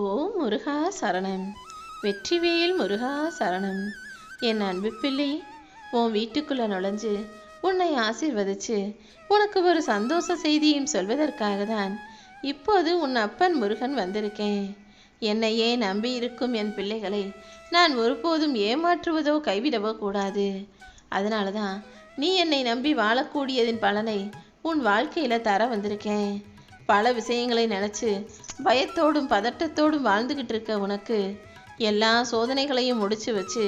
ஓ முருகா சரணம். வெற்றிவேல் முருகா சரணம். என் அன்பு பிள்ளை உன் வீட்டுக்குள்ள நுழைஞ்சு உன்னை ஆசிர்வதிச்சு உனக்கு ஒரு சந்தோஷ செய்தியும் சொல்வதற்காக தான் இப்போது உன் அப்பன் முருகன் வந்திருக்கேன். என்னையே நம்பி இருக்கும் என் பிள்ளைகளை நான் ஒருபோதும் ஏமாற்றுவதோ கைவிடவோ கூடாது. அதனால தான் நீ என்னை நம்பி வாழக்கூடியதின் பலனை உன் வாழ்க்கையில் தர வந்திருக்கேன். பல விஷயங்களை நினச்சி பயத்தோடும் பதட்டத்தோடும் வாழ்ந்துக்கிட்டு இருக்க உனக்கு எல்லா சோதனைகளையும் முடிச்சு வச்சு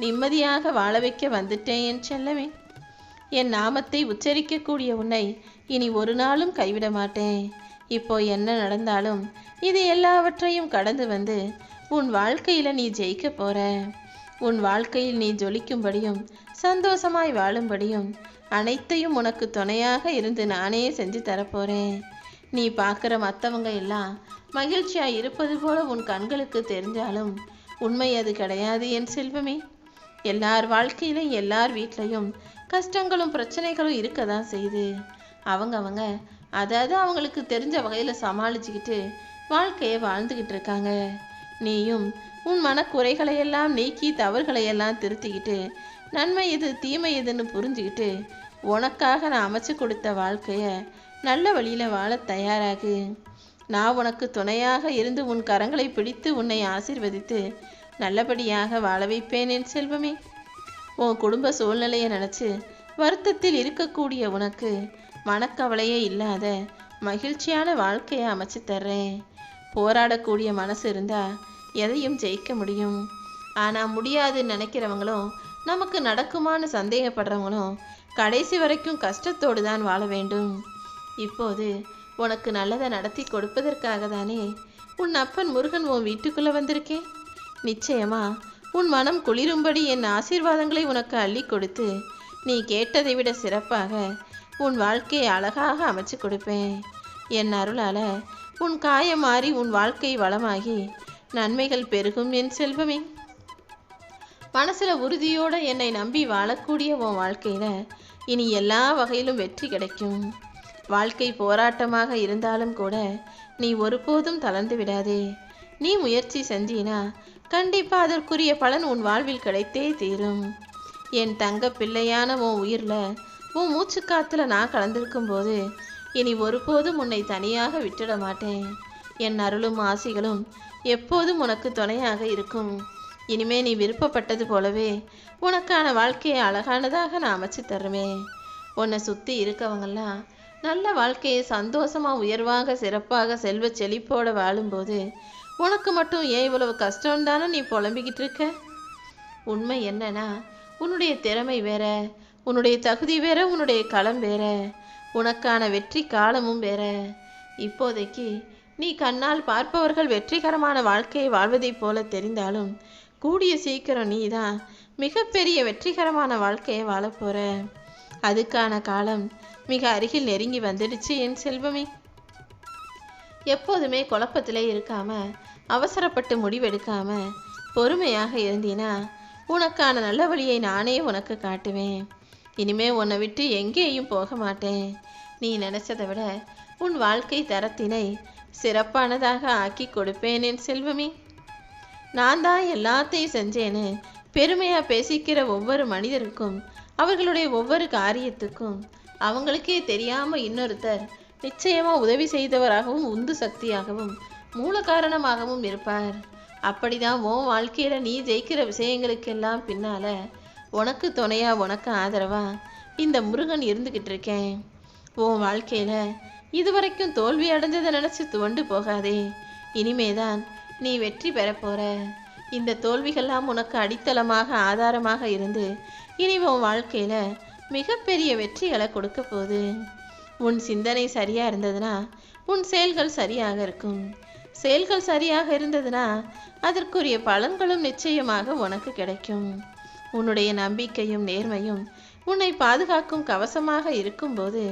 நிம்மதியாக வாழ வைக்க வந்துட்டேன் என் செல்லமே. என் நாமத்தை உச்சரிக்கக்கூடிய உன்னை இனி ஒரு நாளும் கைவிட மாட்டேன். இப்போ என்ன நடந்தாலும் இது எல்லாவற்றையும் கடந்து வந்து உன் வாழ்க்கையில் நீ ஜெயிக்க போற. உன் வாழ்க்கையில் நீ ஜொலிக்கும்படியும் சந்தோஷமாய் வாழும்படியும் அனைத்தையும் உனக்கு துணையாக இருந்து நானே செஞ்சு தரப்போறேன் நீ பார்க்குற மற்றவங்க எல்லாம் மகிழ்ச்சியாக இருப்பது போல உன் கண்களுக்கு தெரிஞ்சாலும் உண்மை அது கிடையாது என் செல்வமே. எல்லார் வாழ்க்கையிலும் எல்லார் வீட்லையும் கஷ்டங்களும் பிரச்சனைகளும் இருக்க தான் செய்யுது அவங்க அவங்க அதாவது அவங்களுக்கு தெரிஞ்ச வகையில் சமாளிச்சுக்கிட்டு வாழ்க்கையை வாழ்ந்துக்கிட்டு இருக்காங்க. நீயும் உன் மனக்குறைகளை எல்லாம் நீக்கி தவறுகளை எல்லாம் திருத்திக்கிட்டு நன்மை எது தீமை எதுன்னு புரிஞ்சுக்கிட்டு உனக்காக நான் அமைச்சு கொடுத்த வாழ்க்கையை நல்ல வழியில் வாழ தயாராகு. நான் உனக்கு துணையாக இருந்து உன் கரங்களை பிடித்து உன்னை ஆசிர்வதித்து நல்லபடியாக வாழ வைப்பேன் என் செல்வமே. உன் குடும்ப சூழ்நிலையை நினச்சி வருத்தத்தில் இருக்கக்கூடிய உனக்கு மனக்கவலையே இல்லாத மகிழ்ச்சியான வாழ்க்கையை அமைச்சு தர்றேன். போராடக்கூடிய மனசு இருந்தா எதையும் ஜெயிக்க முடியும். ஆனால் முடியாதுன்னு நினைக்கிறவங்களும் நமக்கு நடக்குமான்னு சந்தேகப்படுறவங்களும் கடைசி வரைக்கும் கஷ்டத்தோடு தான் வாழ வேண்டும். இப்போது உனக்கு நல்லதை நடத்தி கொடுப்பதற்காக தானே உன் அப்பன் முருகன் உன் வீட்டுக்குள்ளே வந்திருக்கேன் நிச்சயமா உன் மனம் குளிரும்படி என் ஆசீர்வாதங்களை உனக்கு அள்ளி கொடுத்து நீ கேட்டதை விட சிறப்பாக உன் வாழ்க்கையை அழகாக அமைச்சு கொடுப்பேன். என் அருளால உன் காயம் மாறி உன் வாழ்க்கை வளமாகி நன்மைகள் பெருகும் என் செல்வமே. மனசுல உறுதியோட என்னை நம்பி வாழக்கூடிய உன் வாழ்க்கையில இனி எல்லா வகையிலும் வெற்றி கிடைக்கும். வாழ்க்கை போராட்டமாக இருந்தாலும் கூட நீ ஒருபோதும் தளர்ந்து விடாதே. நீ முயற்சி செஞ்சீனா கண்டிப்பா அதற்குரிய பலன் உன் வாழ்வில் கிடைத்தே தீரும். என் தங்க பிள்ளையான உன் உயிர்ல உன் மூச்சு காத்துல நான் கலந்திருக்கும் போது இனி ஒருபோதும் உன்னை தனியாக விட்டுட மாட்டேன். என் அருளும் ஆசிகளும் எப்போதும் உனக்கு துணையாக இருக்கும். இனிமே நீ விருப்பப்பட்டது போலவே உனக்கான வாழ்க்கையை அழகானதாக நான் அமைச்சு தருவேன். உன்னை சுற்றி இருக்கவங்கெல்லாம் நல்ல வாழ்க்கையை சந்தோஷமா உயர்வாக சிறப்பாக செல்வ செழிப்போட வாழும்போது உனக்கு மட்டும் ஏன் இவ்வளவு கஷ்டம் தானே நீ புலம்பிக்கிட்டு இருக்க? உண்மை என்னன்னா உன்னுடைய திறமை வேற உன்னுடைய தகுதி வேற உன்னுடைய களம் வேற உனக்கான வெற்றி காலமும் வேற. இப்போதைக்கு நீ கண்ணால் பார்ப்பவர்கள் வெற்றிகரமான வாழ்க்கையை வாழ்வதைப் போல தெரிந்தாலும் கூடிய சீக்கிரம் நீ தான் மிகப்பெரிய வெற்றிகரமான வாழ்க்கையை வாழப்போற அதுக்கான காலம் மிக அருகில் நெருங்கி வந்துடுச்சு என் செல்வமே. எப்போதுமே குழப்பத்திலே இருக்காம அவசரப்பட்டு முடிவெடுக்காம பொறுமையாக இருந்தீனா உனக்கான நல்ல வழியை நானே உனக்கு காட்டுவேன். இனிமே உன்னை விட்டு எங்கேயும் போக மாட்டேன். நீ நினைச்சதை விட உன் வாழ்க்கை தரத்தினை சிறப்பானதாக ஆக்கி கொடுப்பேன் என் செல்வமே. நான் தான் எல்லாத்தையும் செஞ்சேன்னு பெருமையாக பேசிக்கிற ஒவ்வொரு மனிதருக்கும் அவர்களுடைய ஒவ்வொரு காரியத்துக்கும் அவங்களுக்கே தெரியாமல் இன்னொருத்தர் நிச்சயமாக உதவி செய்தவராகவும் உந்து சக்தியாகவும் மூல காரணமாகவும் இருப்பார். அப்படிதான் உன் வாழ்க்கையில் நீ ஜெயிக்கிற விஷயங்களுக்கெல்லாம் பின்னால உனக்கு துணையா உனக்கு ஆதரவா இந்த முருகன் இருந்துக்கிட்டு இருக்கேன். உன் வாழ்க்கையில் இதுவரைக்கும் தோல்வி அடைஞ்சதை நினச்சி துவண்டு போகாதே. இனிமேதான் நீ வெற்றி பெற போற. இந்த தோல்விகள்லாம் உனக்கு அடித்தளமாக ஆதாரமாக இருந்து இனி உன் வாழ்க்கையில் மிகப்பெரிய வெற்றிகளை கொடுக்க போகுது. உன் சிந்தனை சரியாக இருந்ததுன்னா உன் செயல்கள் சரியாக இருக்கும். செயல்கள் சரியாக இருந்ததுன்னா அதற்குரிய பலன்களும் நிச்சயமாக உனக்கு கிடைக்கும். உன்னுடைய நம்பிக்கையும் நேர்மையும் உன்னை பாதுகாக்கும் கவசமாக இருக்கும்போது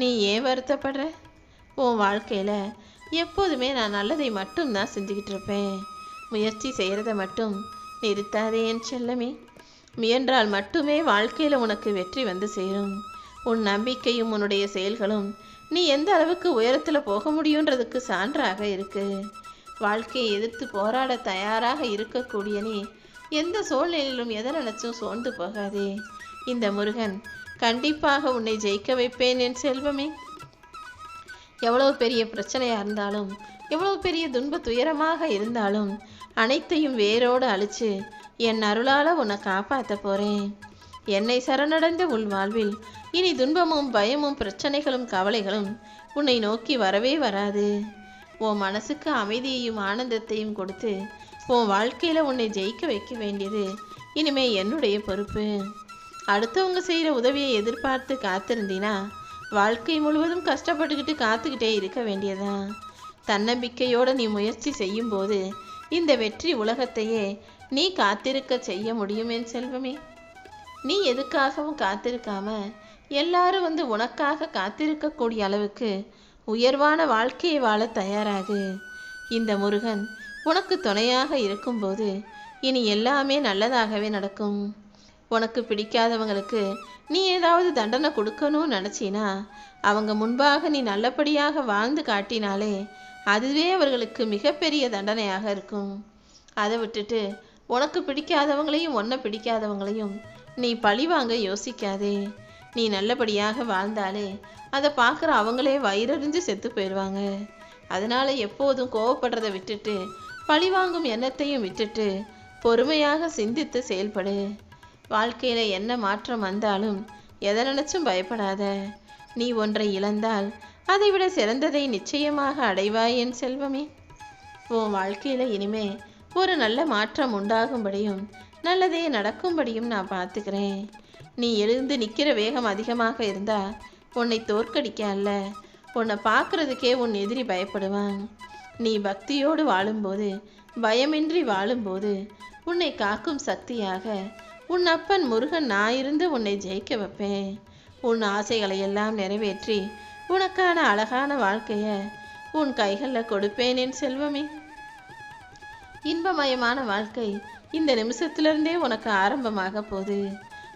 நீ ஏன் வருத்தப்படுற? உன் வாழ்க்கையில் எப்போதுமே நான் நல்லதை மட்டும் தான் செஞ்சுக்கிட்டு இருப்பேன். முயற்சி செய்கிறத மட்டும் நிறுத்தாதே என் செல்லமே. முயன்றால் மட்டுமே வாழ்க்கையில் உனக்கு வெற்றி வந்து சேரும். உன் நம்பிக்கையும் உன்னுடைய செயல்களும் நீ எந்த அளவுக்கு உயரத்தில் போக முடியுன்றதுக்கு சான்றாக இருக்கு. வாழ்க்கையை எதிர்த்து போராட தயாராக இருக்கக்கூடிய நீ எந்த சூழ்நிலையிலும் எதை நினைச்சும் சோர்ந்து போகாதே. இந்த முருகன் கண்டிப்பாக உன்னை ஜெயிக்க வைப்பேன் என் செல்வமே. எவ்வளவு பெரிய பிரச்சனையாக இருந்தாலும் எவ்வளவு பெரிய துன்ப துயரமாக இருந்தாலும் அனைத்தையும் வேரோடு அழிச்சு என் அருளால உன்னை காப்பாற்ற போறேன். என்னை சரணடைந்த உள் வாழ்வில் இனி துன்பமும் பயமும் பிரச்சனைகளும் கவலைகளும் உன்னை நோக்கி வரவே வராது. உன் மனசுக்கு அமைதியையும் ஆனந்தத்தையும் கொடுத்து உன் வாழ்க்கையில உன்னை ஜெயிக்க வைக்க வேண்டியது இனிமே என்னுடைய பொறுப்பு. அடுத்தவங்க செய்கிற உதவியை எதிர்பார்த்து காத்திருந்தீனா வாழ்க்கை முழுவதும் கஷ்டப்பட்டுக்கிட்டு காத்துக்கிட்டே இருக்க வேண்டியதா தன்னம்பிக்கையோட நீ முயற்சி செய்யும்போது இந்த வெற்றி உலகத்தையே நீ காத்திருக்க செய்ய முடியும் என் செல்வமே. நீ எதுக்காகவும் காத்திருக்காம எல்லாரும் வந்து உனக்காக காத்திருக்கக்கூடிய அளவுக்கு உயர்வான வாழ்க்கையை வாழ தயாராகு. இந்த முருகன் உனக்கு துணையாக இருக்கும்போது இனி எல்லாமே நல்லதாகவே நடக்கும். உனக்கு பிடிக்காதவங்களுக்கு நீ ஏதாவது தண்டனை கொடுக்கணும்னு நினச்சினா அவங்க முன்பாக நீ நல்லபடியாக வாழ்ந்து காட்டினாலே அதுவே அவர்களுக்கு மிகப்பெரிய தண்டனையாக இருக்கும். அதை விட்டுட்டு உனக்கு பிடிக்காதவங்களையும் ஒன்றை பிடிக்காதவங்களையும் நீ பழிவாங்க யோசிக்காதே. நீ நல்லபடியாக வாழ்ந்தாலே அதை பார்க்குற அவங்களே வயிறறிஞ்சு செத்து போயிடுவாங்க. அதனால எப்போதும் கோவப்படுறதை விட்டுட்டு பழிவாங்கும் எண்ணத்தையும் விட்டுட்டு பொறுமையாக சிந்தித்து செயல்படு. வாழ்க்கையில் என்ன மாற்றம் வந்தாலும் எதை நினைச்சும் பயப்படாத. நீ ஒன்றை இழந்தால் அதைவிட சிறந்ததை நிச்சயமாக அடைவாய் என் செல்வமே. உன் வாழ்க்கையில் இனிமே ஒரு நல்ல மாற்றம் உண்டாகும்படியும் நல்லதே நடக்கும்படியும் நான் பார்த்துக்கிறேன். நீ எழுந்து நிற்கிற வேகம் அதிகமாக இருந்தா உன்னை தோற்கடிக்க அல்ல உன்னை பார்க்கறதுக்கே உன் எதிரி பயப்படுவான். நீ பக்தியோடு வாழும்போது பயமின்றி வாழும்போது உன்னை காக்கும் சக்தியாக உன் அப்பன் முருகன் நான் இருந்து உன்னை ஜெயிக்க வைப்பேன். உன் ஆசைகளை எல்லாம் நிறைவேற்றி உனக்கான அழகான வாழ்க்கைய உன் கைகளில் கொடுப்பேன் என் செல்வமே. இன்பமயமான வாழ்க்கை இந்த நிமிஷத்திலிருந்தே உனக்கு ஆரம்பமாக போகுது.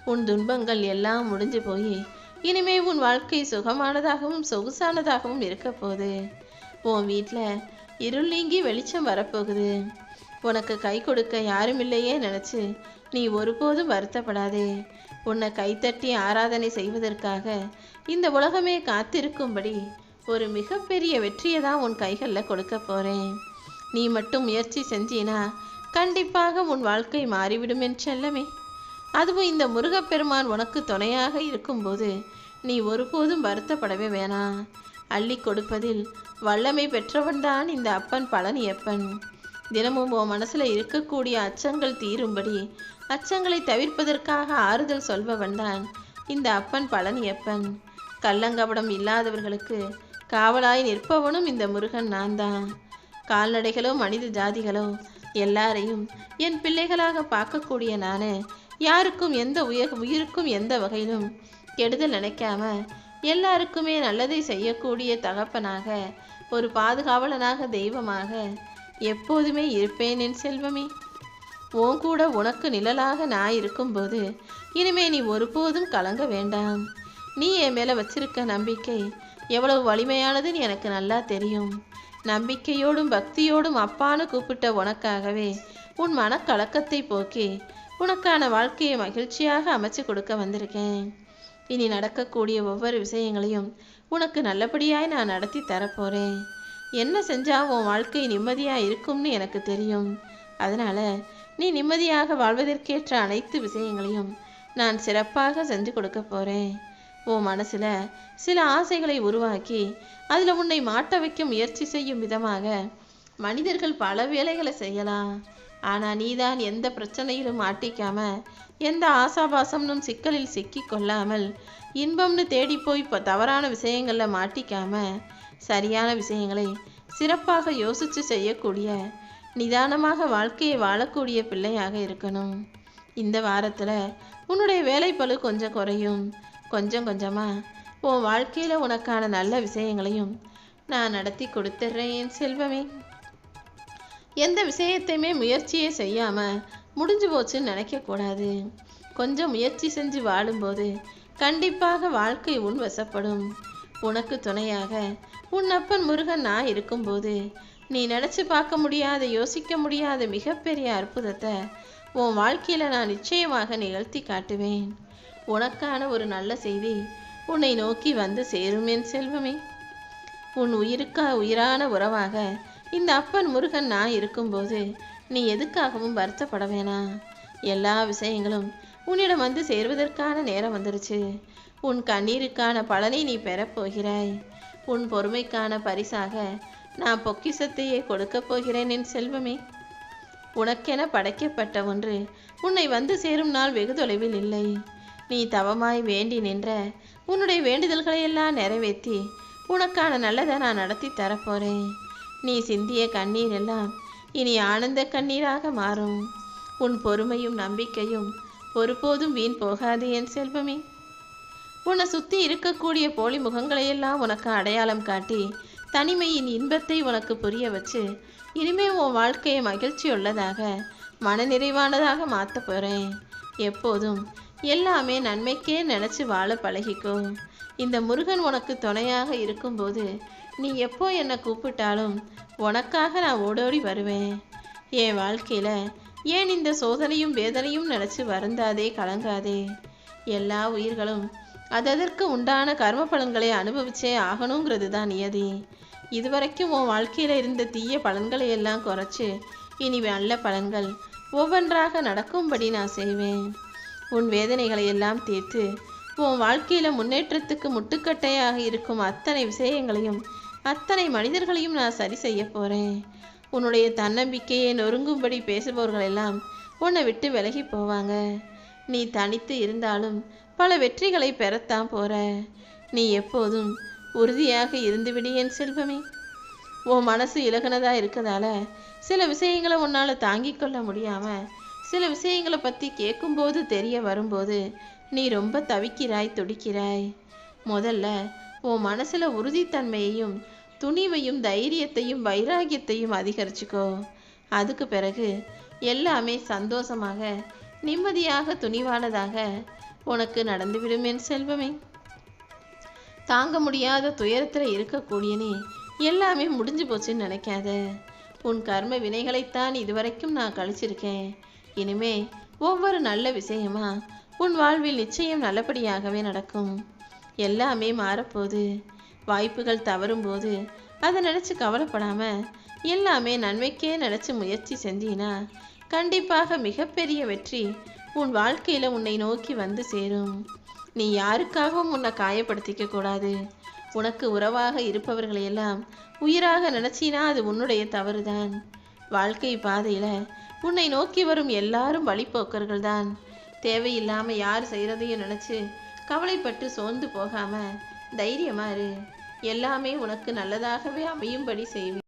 உன் துன்பங்கள் எல்லாம் முடிஞ்சு போய் இனிமே உன் வாழ்க்கை சுகமானதாகவும் சொகுசானதாகவும் இருக்க போகுது. உன் வீட்டில் இருள் நீங்கி வெளிச்சம் வரப்போகுது. உனக்கு கை கொடுக்க யாரும் இல்லையே நினச்சி நீ ஒருபோதும் வருத்தப்படாதே. உன்னை கைத்தட்டி ஆராதனை செய்வதற்காக இந்த உலகமே காத்திருக்கும்படி ஒரு மிகப்பெரிய வெற்றியை தான் உன் கைகளில் கொடுக்க போகிறேன் நீ மட்டும் முயற்சி செஞ்சினா கண்டிப்பாக உன் வாழ்க்கை மாறிவிடும் என் செல்லமே. அதுவும் இந்த முருகப்பெருமான் உனக்கு துணையாக இருக்கும்போது நீ ஒருபோதும் வருத்தப்படவே வேணாம். அள்ளி கொடுப்பதில் வல்லமை பெற்றவன்தான் இந்த அப்பன் பழனியப்பன். தினமும் உன் மனசுல இருக்கக்கூடிய அச்சங்கள் தீரும்படி அச்சங்களை தவிர்ப்பதற்காக ஆறுதல் சொல்பவன் தான் இந்த அப்பன் பழனியப்பன். கள்ளங்கபடம் இல்லாதவர்களுக்கு காவலாய் நிற்பவனும் இந்த முருகன் நான் தான். கால்நடைகளோ மனித ஜாதிகளோ எல்லாரையும் என் பிள்ளைகளாக பார்க்கக்கூடிய நான் யாருக்கும் எந்த உயர் உயிருக்கும் எந்த வகையிலும் கெடுதல் நினைக்காம எல்லாருக்குமே நல்லதை செய்யக்கூடிய தகப்பனாக ஒரு பாதுகாவலனாக தெய்வமாக எப்போதுமே இருப்பேன் என் செல்வமே. உன் கூட உனக்கு நிழலாக நான் இருக்கும்போது இனிமே நீ ஒருபோதும் கலங்க வேண்டாம். நீ என் மேலே வச்சிருக்க நம்பிக்கை எவ்வளவு வலிமையானதுன்னு எனக்கு நல்லா தெரியும். நம்பிக்கையோடும் பக்தியோடும் அப்பான்னு கூப்பிட்ட உனக்காகவே உன் மனக்கலக்கத்தை போக்கி உனக்கான வாழ்க்கையை மகிழ்ச்சியாக அமைச்சு கொடுக்க வந்திருக்கேன். இனி நடக்கக்கூடிய ஒவ்வொரு விஷயங்களையும் உனக்கு நல்லபடியாய் நான் நடத்தி தரப்போறேன். என்ன செஞ்சா உன் வாழ்க்கை நிம்மதியா இருக்கும்னு எனக்கு தெரியும். அதனால நீ நிம்மதியாக வாழ்வதற்கேற்ற அனைத்து விஷயங்களையும் நான் சிறப்பாக செஞ்சு கொடுக்க போறேன். உன் மனசுல சில ஆசைகளை உருவாக்கி அதுல உன்னை மாட்ட வைக்க முயற்சி செய்யும் விதமாக மனிதர்கள் பல வேலைகளை செய்யலாம். ஆனா நீதான் எந்த பிரச்சனையிலும் மாட்டிக்காம எந்த ஆசாபாசம்னும் சிக்கலில் சிக்கி கொள்ளாமல் இன்பம்னு தேடி போய் இப்போ தவறான விஷயங்கள்ல மாட்டிக்காம சரியான விஷயங்களை சிறப்பாக யோசித்து செய்யக்கூடிய நிதானமாக வாழ்க்கையை வாழக்கூடிய பிள்ளையாக இருக்கணும். இந்த வாரத்தில் உன்னுடைய வேலைப்பழு கொஞ்சம் குறையும். கொஞ்சம் கொஞ்சமாக உன் வாழ்க்கையில் உனக்கான நல்ல விஷயங்களையும் நான் நடத்தி கொடுத்துட்றேன் செல்வமே. எந்த விஷயத்தையுமே முயற்சியே செய்யாமல் முடிஞ்சு போச்சுன்னு நினைக்கக்கூடாது கொஞ்சம் முயற்சி செஞ்சு வாழும்போது கண்டிப்பாக வாழ்க்கை உன் வசப்படும். உனக்கு துணையாக உன் அப்பன் முருகன் நான் இருக்கும்போது நீ நினச்சி பார்க்க முடியாத யோசிக்க முடியாத மிகப்பெரிய அற்புதத்தை உன் வாழ்க்கையில் நான் நிச்சயமாக நிகழ்த்தி காட்டுவேன். உனக்கான ஒரு நல்ல செய்தி உன்னை நோக்கி வந்து சேரும் என் செல்வமே. உன் உயிருக்கா உயிரான உறவாக இந்த அப்பன் முருகன் நான் இருக்கும்போது நீ எதுக்காகவும் வருத்தப்பட வேணாம். எல்லா விஷயங்களும் உன்னிடம் வந்து சேர்வதற்கான நேரம் வந்துருச்சு. உன் கண்ணீருக்கான பலனை நீ பெறப்போகிறாய் உன் பொறுமைக்கான பரிசாக நான் பொக்கிசத்தையே கொடுக்கப் போகிறேன் என் செல்வமே. உனக்கென படைக்கப்பட்ட ஒன்று உன்னை வந்து சேரும் நாள் வெகு தொலைவில் இல்லை. நீ தவமாய் வேண்டி நின்ற உன்னுடைய வேண்டுதல்களையெல்லாம் நிறைவேற்றி உனக்கான நல்லதை நான் நடத்தி தரப்போறேன். நீ சிந்திய கண்ணீர் எல்லாம் இனி ஆனந்த கண்ணீராக மாறும். உன் பொறுமையும் நம்பிக்கையும் ஒருபோதும் வீண் போகாது என் செல்வமே. உன்னை சுற்றி இருக்கக்கூடிய போலி முகங்களையெல்லாம் உனக்கு அடையாளம் காட்டி தனிமையின் இன்பத்தை உனக்கு புரிய வச்சு இனிமே உன் வாழ்க்கையை மகிழ்ச்சி உள்ளதாக மனநிறைவானதாக மாற்ற போகிறேன் எப்போதும் எல்லாமே நன்மைக்கே நினச்சி வாழ பழகிக்கோ. இந்த முருகன் உனக்கு துணையாக இருக்கும்போது நீ எப்போ என்னை கூப்பிட்டாலும் உனக்காக நான் ஓடோடி வருவேன். என் வாழ்க்கையில் ஏன் இந்த சோதனையும் வேதனையும் நினச்சி வருந்தாதே கலங்காதே. எல்லா உயிர்களும் அததற்கு உண்டான கர்ம பலன்களை அனுபவிச்சே ஆகணுங்கிறது தான் நியதி. இதுவரைக்கும் உன் வாழ்க்கையில் இருந்த தீய பலன்களை எல்லாம் குறைச்சி இனி நல்ல பலன்கள் ஒவ்வொன்றாக நடக்கும்படி நான் செய்வேன். உன் வேதனைகளை எல்லாம் தீர்த்து உன் வாழ்க்கையில் முன்னேற்றத்துக்கு முட்டுக்கட்டையாக இருக்கும் அத்தனை விஷயங்களையும் அத்தனை மனிதர்களையும் நான் சரி செய்ய போகிறேன் உன்னுடைய தன்னம்பிக்கையை நொறுங்கும்படி பேசுபவர்கள் எல்லாம் உன்னை விட்டு விலகி போவாங்க. நீ தனித்து இருந்தாலும் பல வெற்றிகளை பெறத்தான் போற நீ எப்போதும் உறுதியாக இருந்துவிடு என் செல்வமே. உன் மனசு இலகுனதா இருக்கதால சில விஷயங்களை உன்னால் தாங்கிக் கொள்ள முடியாம சில விஷயங்களை பற்றி கேட்கும்போது தெரிய வரும்போது நீ ரொம்ப தவிக்கிறாய் துடிக்கிறாய். முதல்ல உன் மனசில் உறுதித்தன்மையையும் துணிவையும் தைரியத்தையும் வைராகியத்தையும் அதிகரிச்சுக்கோ. அதுக்கு பிறகு எல்லாமே சந்தோஷமாக நிம்மதியாக துணிவானதாக உனக்கு நடந்துவிடும் என் செல்வமே. தாங்க முடியாத துயரத்தில் இருக்கக்கூடியனே எல்லாமே முடிஞ்சு போச்சுன்னு நினைக்காத. உன் கர்ம வினைகளைத்தான் இதுவரைக்கும் நான் கழிச்சிருக்கேன். இனிமே ஒவ்வொரு நல்ல விஷயமா உன் வாழ்வில் நிச்சயம் நல்லபடியாகவே நடக்கும். எல்லாமே மாறப்போகுது. வாய்ப்புகள் தவறும்போது அதை நினச்சி கவலைப்படாம எல்லாமே நன்மைக்கே நினச்சி முயற்சி செஞ்சினா கண்டிப்பாக மிகப்பெரிய வெற்றி உன் வாழ்க்கையில் உன்னை நோக்கி வந்து சேரும். நீ யாருக்காகவும் உன்னை காயப்படுத்திக்க கூடாது. உனக்கு உறவாக இருப்பவர்களையெல்லாம் உயிராக நினச்சினா அது உன்னுடைய தவறுதான். வாழ்க்கை பாதையில் உன்னை நோக்கி வரும் எல்லாரும் வழிப்போக்கர்கள் தான். தேவையில்லாமல் யார் செய்கிறதையும் நினச்சி கவலைப்பட்டு சோர்ந்து போகாமல் தைரியமாக இரு. எல்லாமே உனக்கு நல்லதாகவே அமையும்படி செய்வேன்